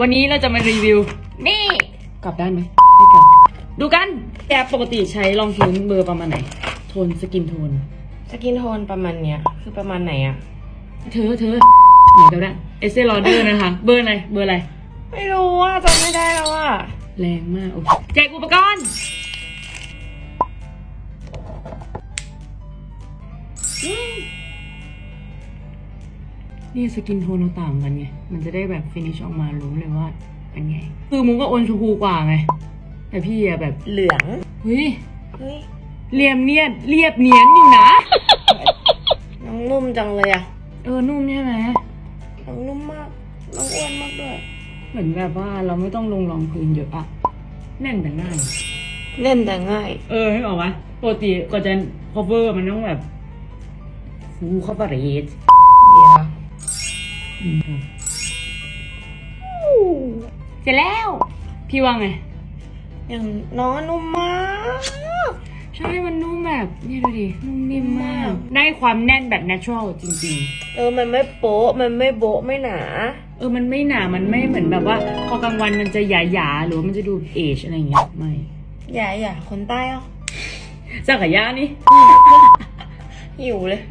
วันนี้เราจะมารีวิว นี่ กลับด้านไหมไม่กลับ ดูกันแกปกติใช้รองพื้นเบอร์ประมาณไหน โทนสกินโทน สกินโทนประมาณเนี้ย คือประมาณไหนอะเธอเธอไหนเดี๋ยวนะเอเซลอเดอร์นะคะ เบอร์อะไร เบอร์อะไร ไม่รู้อะจำไม่ได้แล้วอะแรงมากโอเคแจกอุปกรณ์ อืม นี่สกินโทนเราต่างกันไง มันจะได้แบบฟินิชออกมารู้เลยว่าเป็นไง คือมุกก็โอนชมพูกว่าไง แต่พี่อะแบบ เหลืองเฮ้ยเฮ้ยเรียมเนียดเรียบเนียนอยู่นะ น้องนุ่มจังเลยอะเออนุ่มใช่ไหมน้องนุ่มมาก น้องอ้วนมากด้วย เหมือนแบบว่าเราไม่ต้องลงรองพื้นเยอะอะแน่นแต่ง่าย เล่นแต่ง่าย เออให้ออกวะปกติกว่าจะ cover มันต้องแบบ full coverage เดี๋ยว เสร็จแล้ว พี่ว่าไงอย่างน้องนุ่มมากใช่มันนุ่มแบบนี่ดูดินุ่มนิ่มมาก ได้ความแน่นแบบ natural จริง เออ มันไม่โป๊ะ มันไม่โบ๊ะไม่หนา ๆ เออมันไม่หนา มันไม่เหมือนแบบว่า พอกลางวันมันจะหยาๆหรือว่ามันจะดูเอชอะไรอย่างเงี้ยไม่อย่าอย่าคนใต้อะสักขยะนี่ หิวเลย